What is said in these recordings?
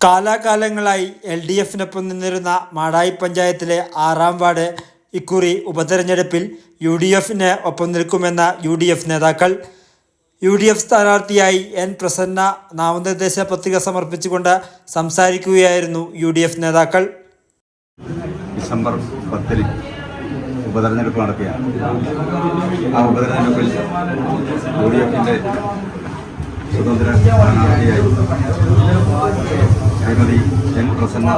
കാലാകാലങ്ങളായി L D എഫിനൊപ്പം നിന്നിരുന്ന മാടായി പഞ്ചായത്തിലെ ആറാം വാർഡ് ഇക്കുറി ഉപതെരഞ്ഞെടുപ്പിൽ യു ഡി എഫിന് ഒപ്പം നിൽക്കുമെന്ന യു ഡി എഫ് നേതാക്കൾ. യു ഡി എഫ് സ്ഥാനാർത്ഥിയായി എൻ പ്രസന്ന നാമനിർദ്ദേശ പത്രിക സമർപ്പിച്ചുകൊണ്ട് സംസാരിക്കുകയായിരുന്നു യു ഡി എഫ് നേതാക്കൾ. ഡിസംബർ പത്തിന് ഉപതെരഞ്ഞെടുപ്പ് നടക്കുകയാണ്. ആ ഉപതെരഞ്ഞെടുപ്പിൽ യു ഡി എഫിന്റെ സ്വതന്ത്ര സ്ഥാനാർത്ഥിയായി ശ്രീമതി എൻ പ്രസന്ന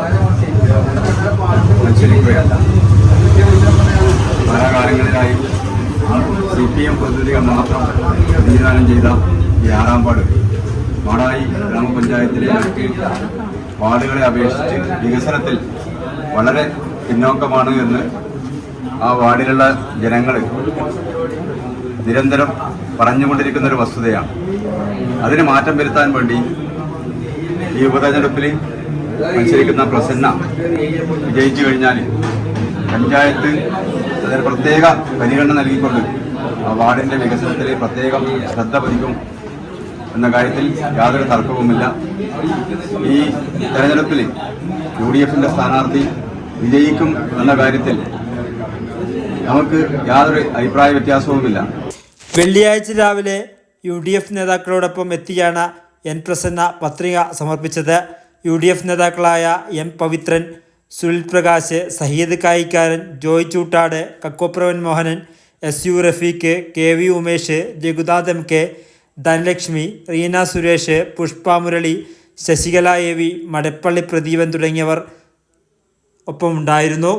മത്സരിക്കുകയല്ല കാലാകാലങ്ങളിലായി സി പി എം പ്രതിനിധികൾ മാത്രം സംവിധാനം ചെയ്ത ഈ ആറാം വാർഡ് മാടായി ഗ്രാമപഞ്ചായത്തിലെ മറ്റ് വാർഡുകളെ അപേക്ഷിച്ച് വികസനത്തിൽ വളരെ പിന്നോക്കമാണ് എന്ന് ആ വാർഡിലുള്ള ജനങ്ങൾ നിരന്തരം പറഞ്ഞുകൊണ്ടിരിക്കുന്ന ഒരു വസ്തുതയാണ്. അതിന് മാറ്റം വരുത്താൻ വേണ്ടി ഈ ഉപതെരഞ്ഞെടുപ്പിൽ മത്സരിക്കുന്ന പ്രസന്ന വിജയിച്ചു കഴിഞ്ഞാൽ പഞ്ചായത്ത് അതിന് പ്രത്യേക പരിഗണന നൽകിക്കൊണ്ട് ആ വാർഡിന്റെ വികസനത്തിൽ പ്രത്യേകം ശ്രദ്ധ പതിക്കും എന്ന കാര്യത്തിൽ യാതൊരു തർക്കവുമില്ല. ഈ തെരഞ്ഞെടുപ്പിൽ യു ഡി എഫിന്റെ സ്ഥാനാർത്ഥി വിജയിക്കും എന്ന കാര്യത്തിൽ നമുക്ക് യാതൊരു അഭിപ്രായ വ്യത്യാസവുമില്ല. വെള്ളിയാഴ്ച രാവിലെ യു ഡി എഫ് നേതാക്കളോടൊപ്പം എത്തിയാണ് എൻ പ്രസന്ന പത്രിക സമർപ്പിച്ചത്. യു ഡി എഫ് നേതാക്കളായ M Pavithran Sunil Prakash Saheed Kayikkaran Joy Choottad Kakkopravan Mohanan S U Rafeeq K V Umesh ജഗുദാദ് M K Dhanalakshmi Reena Suresh Pushpa Murali Sasikala A V Madappally Pradeepan തുടങ്ങിയവർ ഒപ്പമുണ്ടായിരുന്നു.